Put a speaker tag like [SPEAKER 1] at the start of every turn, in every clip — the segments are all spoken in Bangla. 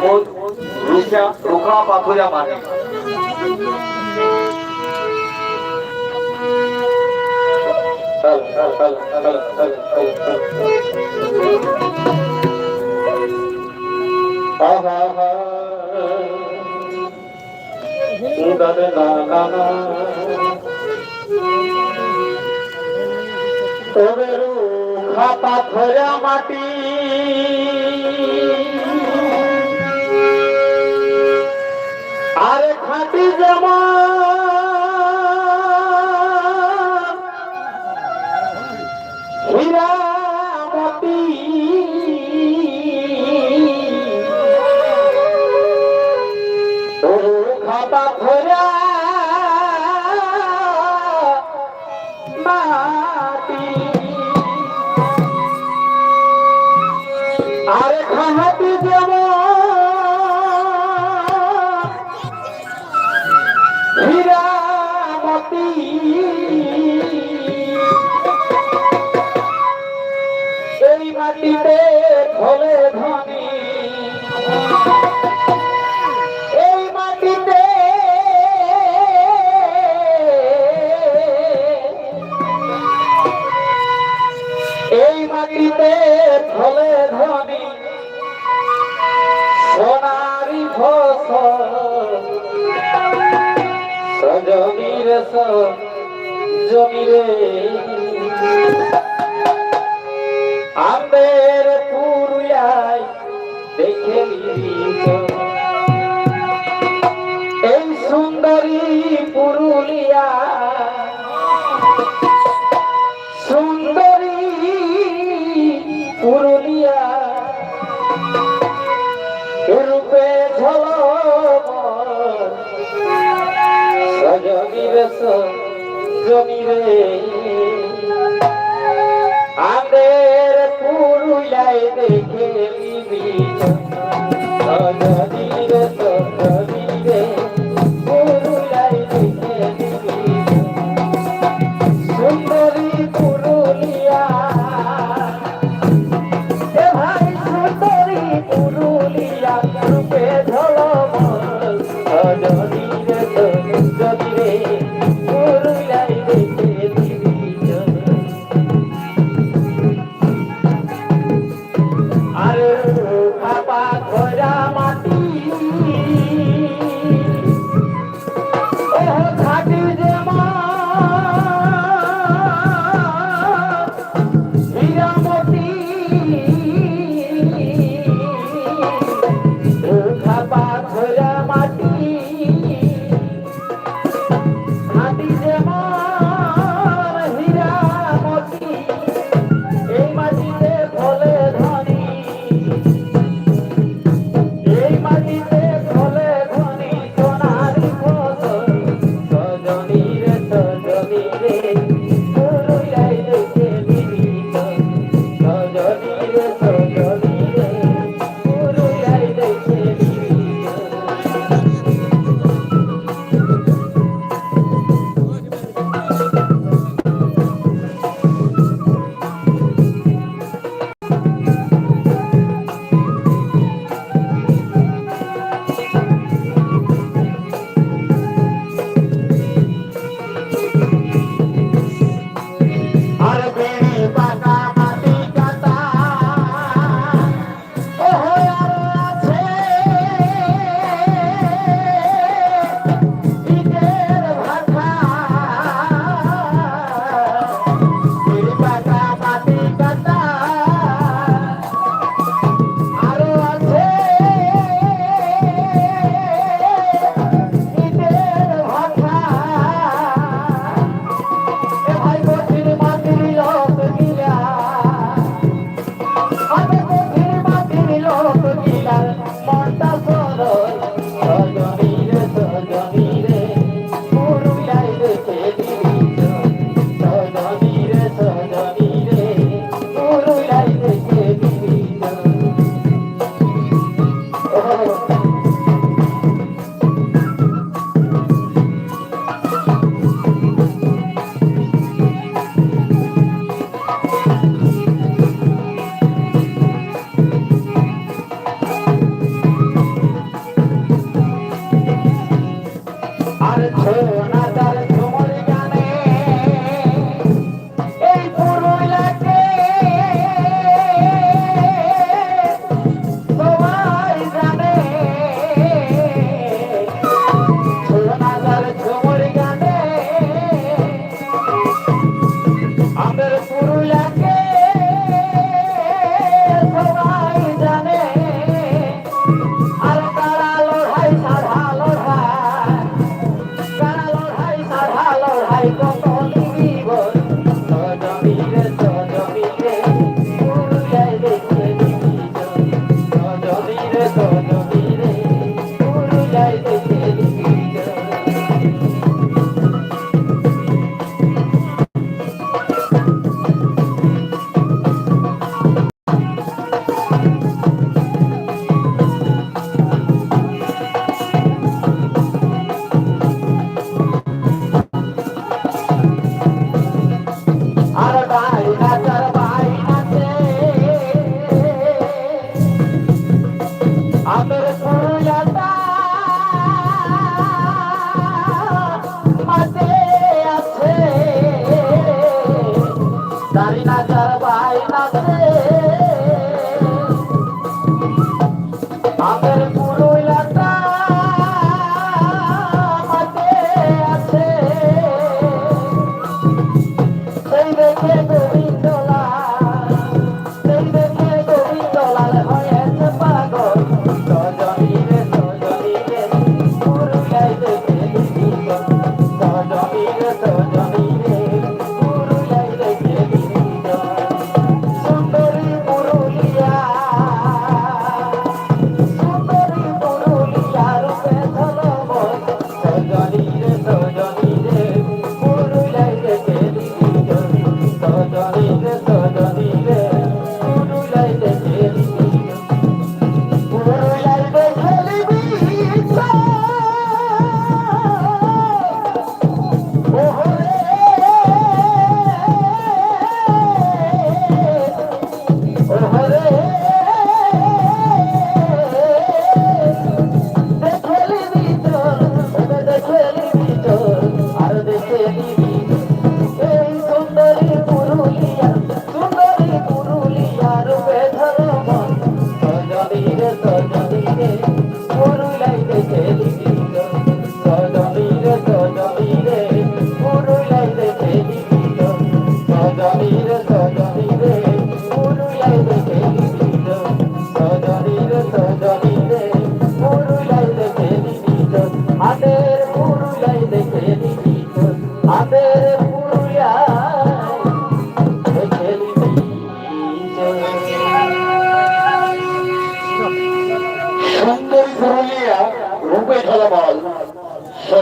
[SPEAKER 1] विरोध रुका रुका पाथुरा माने चल चल चल चल चल चल हाँ, हाँ, हाँ। माटी। নবী যেমন করেছ জমিরে। আমের পুরুয়াই দেখে এই সুন্দরী পুরুলিয়া জমিরে দাড়ি না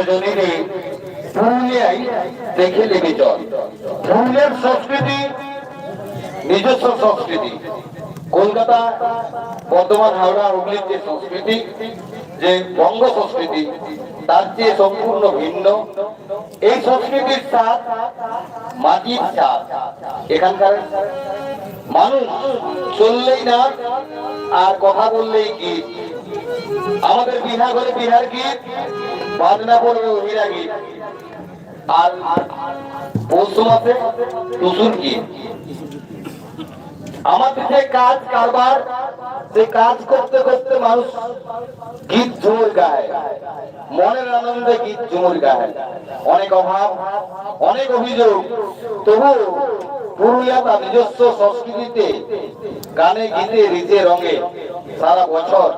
[SPEAKER 1] সজনী রে পুরুলিয়ায় দেখে
[SPEAKER 2] লেগে জল। পুরুলিয়ার সংস্কৃতি, নিজস্ব সংস্কৃতি। কলকাতা, বর্ধমান, হাওড়া, হুগলির যে সংস্কৃতি, যে বঙ্গ সংস্কৃতি, তার চেয়ে সম্পূর্ণ ভিন্ন। এই সংস্কৃতির স্বাদ মাটির স্বাদ। এখানকার মানুষ চললেই না, আর কথা বললেই গীত। আমাদের বিহা করে বিহার গীত। বাজনা পড়বে অভিরা আগে। আর পৌষ মাসে টুসুর গীত আমাদের যে কাজ, কারবার সে কাজ করতে করতে মানুষ গীত ঝুমুর গায়। মনের আনন্দে গীত ঝুমুর গায়। অনেক অভাব, অনেক অভিযোগ। তবু পুরুলিয়া তার নিজস্ব সংস্কৃতিতে গানে, গীতে, রীতে, রঙে সারা বছর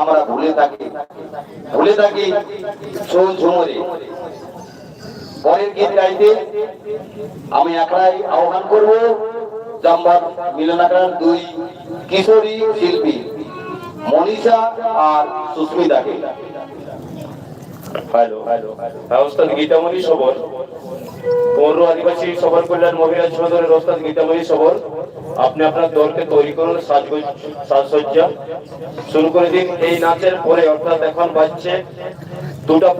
[SPEAKER 2] আমরা ভুলে থাকি। ভুলে থাকি ঝোল ঝুমুরে। পরের গীত গাইতে আমি একলাই আহ্বান করব। জাম্বার মিলনাকার দুই কিশোরী শিল্পী, মনীষা আর সুস্মিতাকে।
[SPEAKER 3] হ্যালো হ্যাঁ আদিবাসী সবার ওস্তাদ সবর আপনি আপনার দলকে তৈরি করুন সাজসজ্জা। শুরু করে দিন এই নাচের পরে, অর্থাৎ এখন বাজছে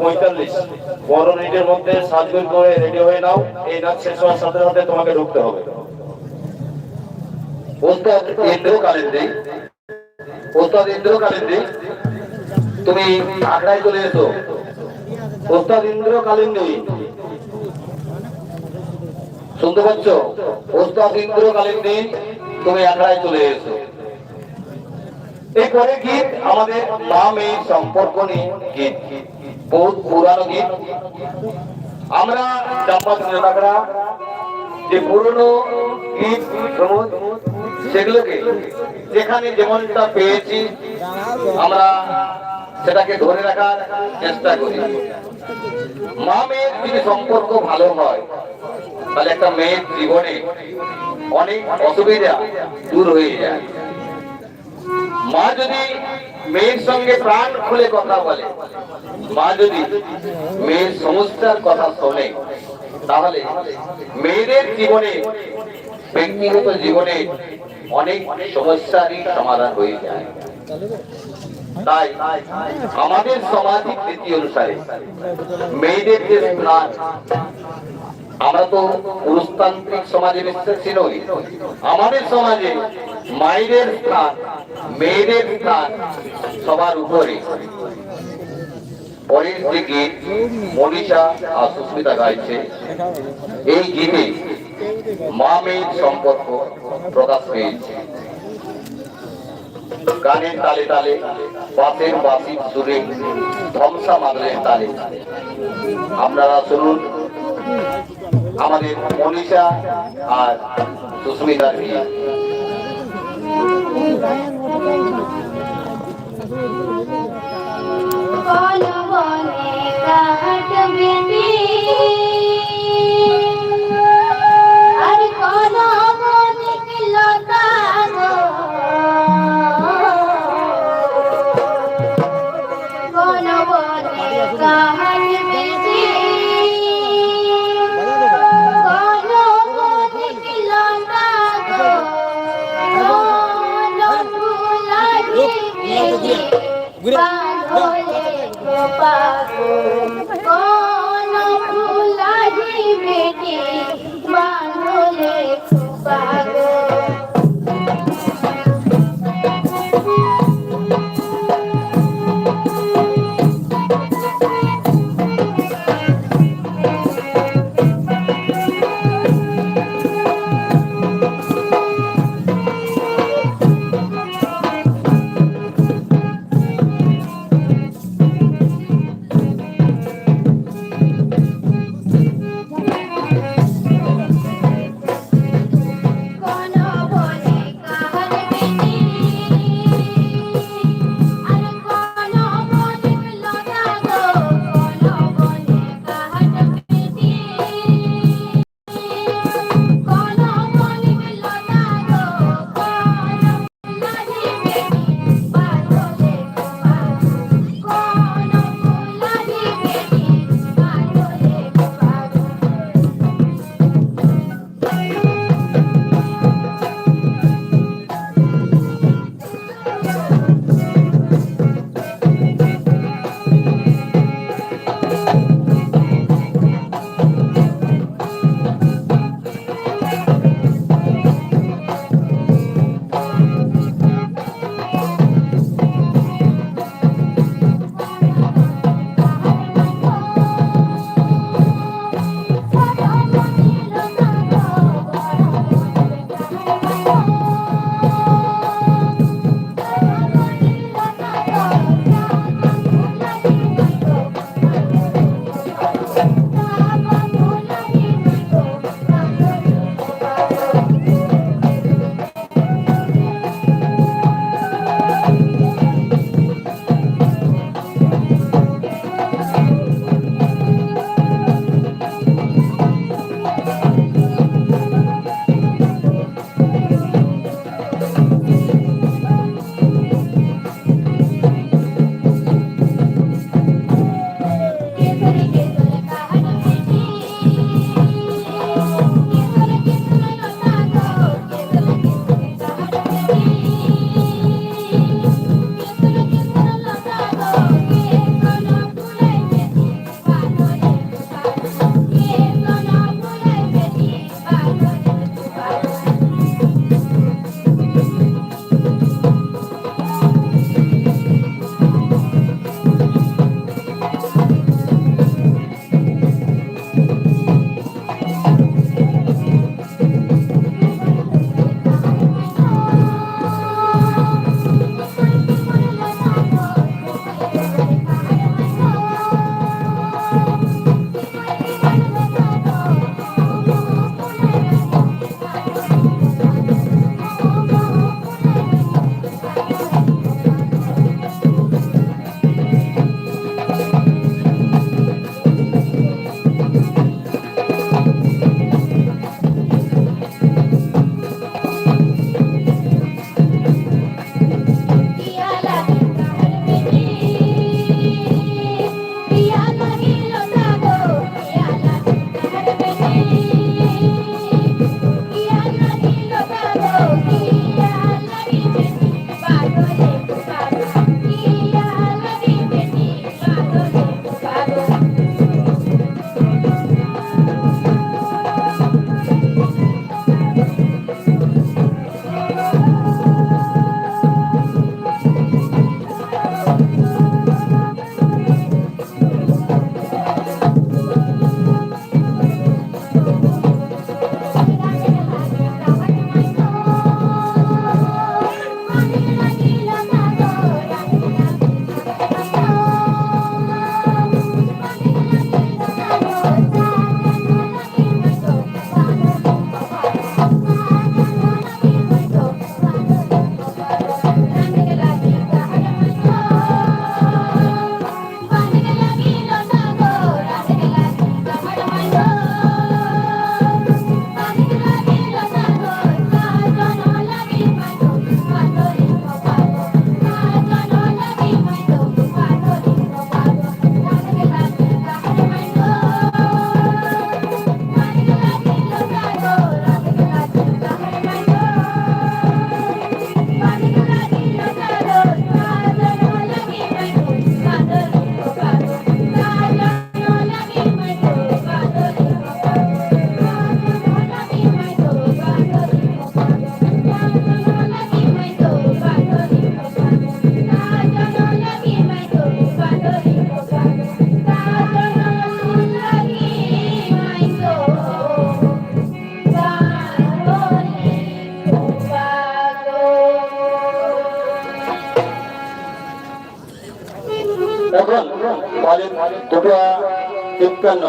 [SPEAKER 3] পঁয়তাল্লিশ। পনেরো মিনিটের মধ্যে করে রেডি হয়ে নাও। এই নাচ শেষ হওয়ার সাথে সাথে তোমাকে ঢুকতে হবে।
[SPEAKER 2] তুমি আগ্রায় চলে এসো। ওস্তাদ ইন্দ্র শুনতে পাচ্ছ? ওস্তাদ ইন্দ্র তুমি আগ্রায় চলে এসো। এরপরে গীত, আমাদের মা মেয়ে সম্পর্ক নিয়ে গীত। পুরানো গীত। আমরা যে পুরনো গীত সমুদ সেগুলোকে যেখানে যেমনটা পেয়েছি, আমরা সেটাকে ধরে রাখার চেষ্টা করি। মা মেয়ের যদি সম্পর্ক ভালো হয়, তাহলে একটা মেয়ের জীবনে অনেক অসুবিধা দূর হয়ে যায়। মা যদি মেয়ের সঙ্গে প্রাণ খুলে কথা বলে, মা যদি মেয়ের সমস্যার কথা শোনে তাহলে মেয়েদের জীবনে, ব্যক্তিগত জীবনে অনেক সমস্যারই সমাধান হয়ে যায়। তাই আমাদের সামাজিক রীতি অনুসারে মেয়েদের যে স্নান আমরা তো পুরুষতান্ত্রিক সমাজে বিশ্বাসী নই। আমাদের সমাজে মায়েদের স্থান, মেয়েদের স্থান সবার উপরে। পরের যে গীত মনীষা আর সুস্মিতা গাইছে। এই গীতে মা মেয়ের সম্পর্ক প্রকাশ পেয়েছে। গানের তালে তালে বাসের বাসির সুরে ধ্বংসা মাদলের তালে। আপনারা শুনুন আমাদের মনীষা আর সুস্মিতার গীত।
[SPEAKER 4] কোন বনে কাটবে আর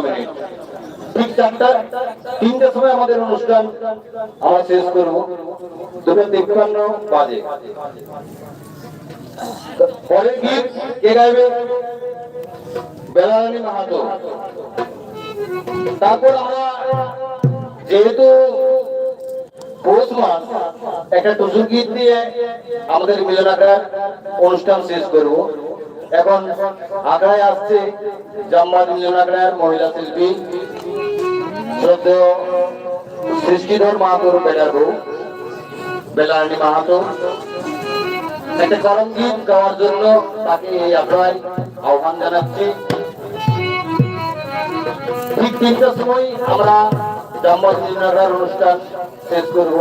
[SPEAKER 2] মিনিট ঠিক তিনটার সময় আমাদের অনুষ্ঠান। আমরা শেষ করব। দুটো তিপ্পান্ন বাজে। পরের গীত কে গাইবে? মাহাতো। তারপর আমরা যেহেতু পৌষ মাস, একটা টুসু গীত দিয়ে আমাদের মিলন আখড়ার অনুষ্ঠান শেষ করব। এখন আখড়ায় আসছে জাম্মাদ মিলন মহিলা শিল্পী শ্রদ্ধেয় সৃষ্টিধর মাহাতোর বেলার বউ বেলারানী মাহাতো। একটা করম গীত গাওয়ার জন্য তাকে এই আখড়ায় আহ্বান জানাচ্ছি। ঠিক তিনটার সময় আমরা জাম্মাদ মিলন অনুষ্ঠান শেষ করব।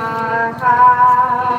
[SPEAKER 1] এবং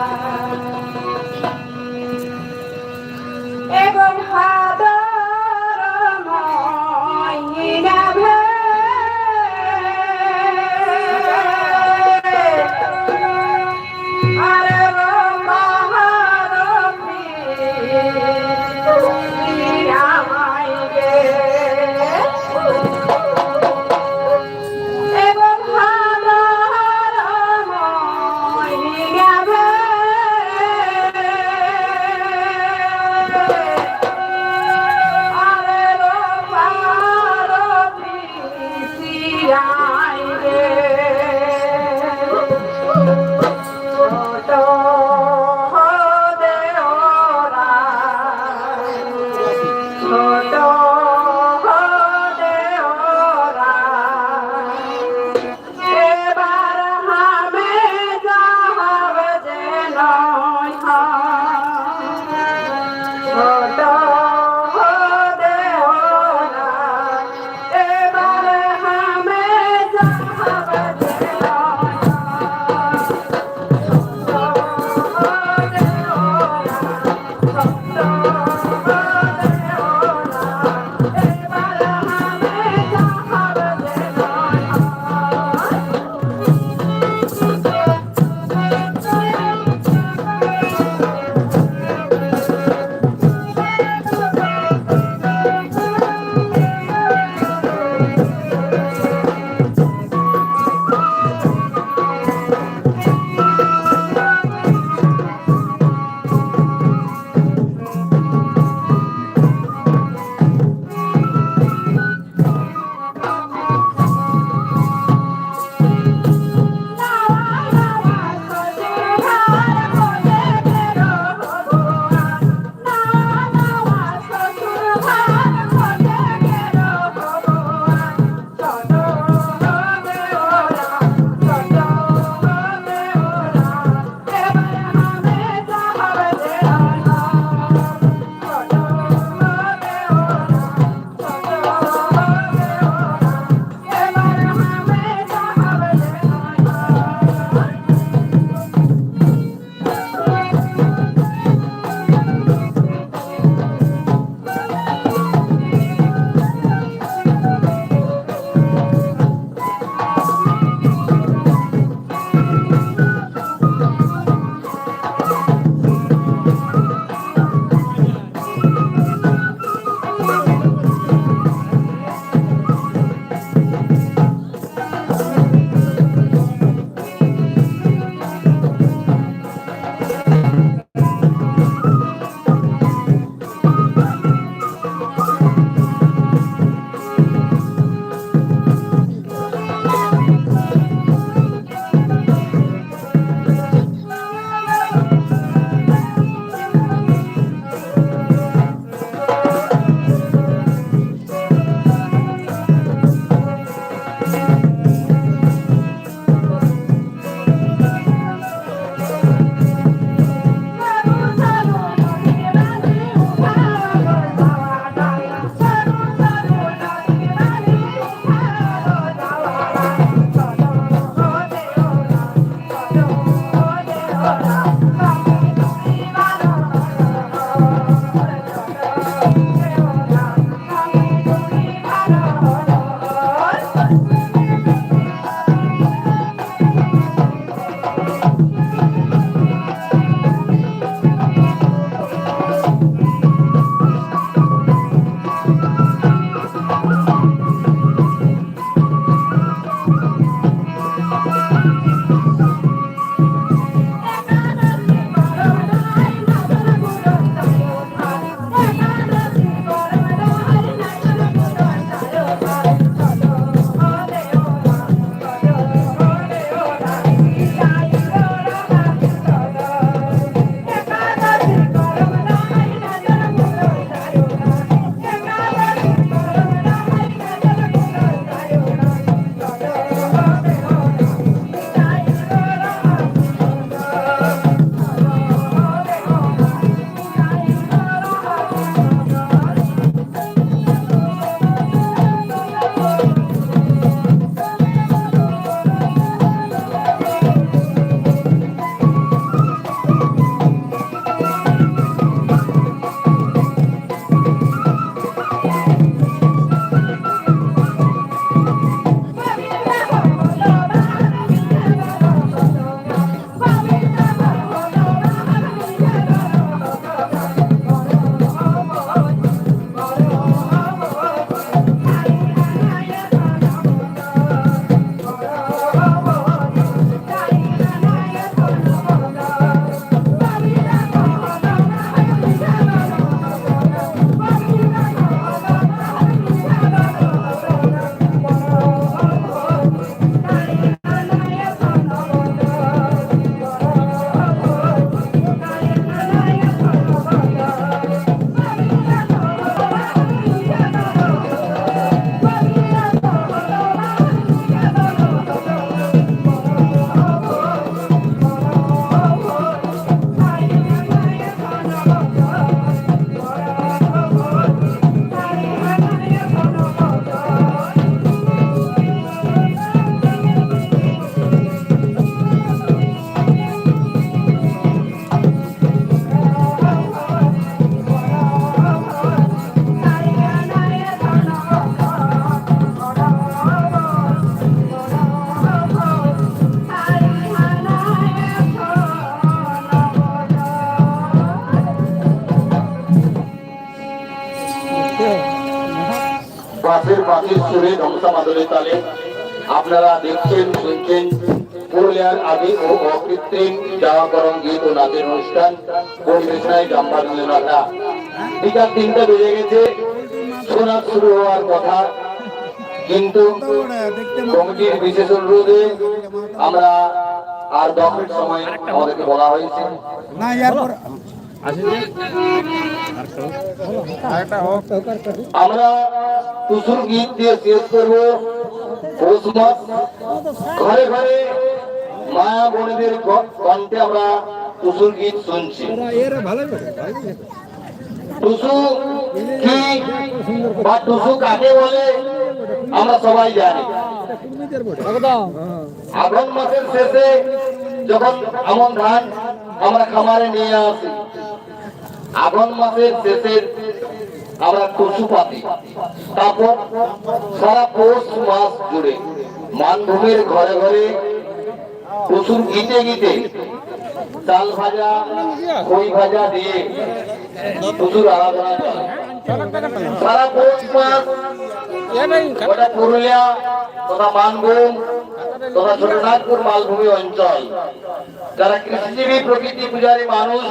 [SPEAKER 2] বাঁশির সুরে ধ্বংসা মাদলের তালে আপনারা দেখছেন, শুনছেন, পুরুলিয়ার আদি ও অকৃত্রিম জামাকরণ গীত ও নাচের অনুষ্ঠান। পরিবেশনায় জাম্বানুলতা বিকাল তিনটা বেজে গেছে, শোনা শুরু হওয়ার কথা। কিন্তু কমিটির বিশেষ অনুরোধে আমরা আর দশ সময় আমাদেরকে বলা হয়েছে। আমরা টুসুর গীত দিয়ে করব। ঘরে ঘরে আমরা টুসুর গীত শুনছি। টুসু টুসু বলে, আমরা সবাই জানি। আঘন মাসের শেষে যখন আমন ধান আমরা খামারে নিয়ে আসি আঘন মাসের শেষের আমরা টুসু পাতি। তারপর সারা পৌষ মাস জুড়ে মানভূমির ঘরে ঘরে টুসুর গীতে গীতে চাল ভাজা, খই ভাজা দিয়ে টুসুর আরাধনা সারা পৌষ মাস গোটা পুরুলিয়া তথা মানভূম তথা ছোটনাগপুর মালভূমি অঞ্চল। যারা কৃষিজীবী, প্রকৃতি পূজারী মানুষ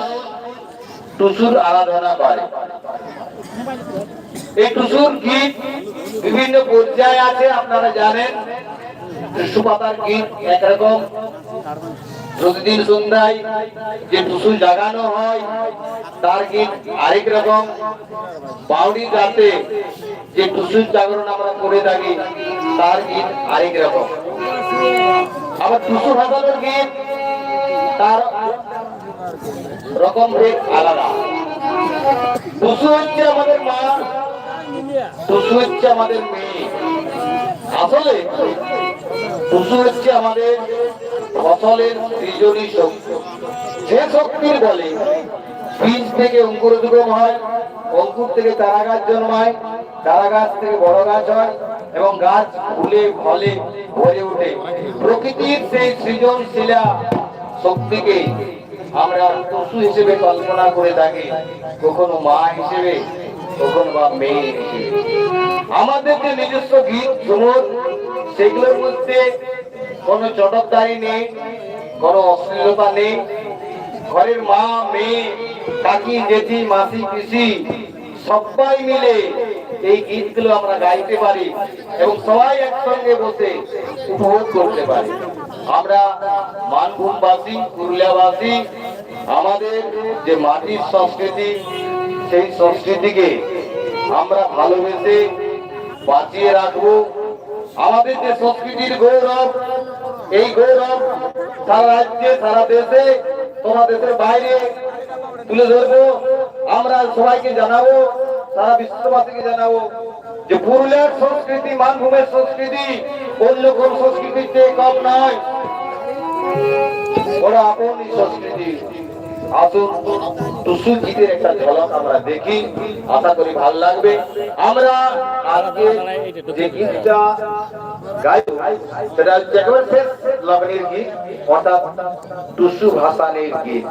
[SPEAKER 2] টুসুর আরাধনা করে এই টুসুর গীত বিভিন্ন পর্যায়ে আছে, আপনারা জানেন। টুসু পাতার গীত একরকম। প্রতিদিন সন্ধ্যায় যে টুসু জাগানো হয়, তার গীত আরেক রকম। বাউরি রাতে যে টুসুর জাগরণ আমরা করে থাকি, তার গীত আরেক রকম। আবার টুসু ভাসানোর গীত, তার রকম ভেদ আলাদা। টুসু হচ্ছে আমাদের মা টুসু হচ্ছে আমাদের মেয়ে। আসলে টুসু হচ্ছে আমাদের ফসলের সৃজনী শক্তি। যে শক্তির বলে বীজ থেকে অঙ্কুর যুগম হয়, অঙ্কুর থেকে চারা গাছ জন্মায় চারা গাছ থেকে বড় গাছ হয় এবং গাছ ফুলে, ফলে, ভরে ওঠে। প্রকৃতির সেই সৃজনশীলা শক্তিকে আমরা পশু হিসেবে কল্পনা করে থাকি, কখনো মা হিসেবে, কখনো বা মেয়ে হিসেবে। আমাদের যে নিজস্ব গীত, ঝুমুর, সেগুলোর মধ্যে কোনো চটকদারি নেই, কোনো অশ্লীলতা নেই। ঘরের মা, মেয়ে, কাকি, জেঠি, মাসি, পিসি সবাই মিলে এই গীতগুলো আমরা গাইতে পারি এবং সবাই একসঙ্গে বসে উপভোগ করতে পারি। আমরা মানভূমবাসী, পুরুলিয়াবাসী, আমাদের যে মাটির সংস্কৃতি, সেই সংস্কৃতিকে আমরা ভালোবেসে বাঁচিয়ে রাখব। আমাদের যে সংস্কৃতির গৌরব, এই গৌরব সারা রাজ্যে, সারা দেশে তোমার বাইরে তুলে ধরবো। আমরা সবাইকে জানাব, সারা বিশ্ববাসীকে জানাব যে পুরুলিয়ার সংস্কৃতি মানভূমের সংস্কৃতি অন্য কোন সংস্কৃতির চেয়ে কম নয়। ওরা আপন সংস্কৃতি। আসুন। টুসু গীতের একটা ঝলক আমরা দেখি। আশা করি ভালো লাগবে। আমরা আজকে যে গীতটা গাই সেটা হচ্ছে একেবারে শেষ লগ্নের গীত, অর্থাৎ টুসু ভাসানের গীত।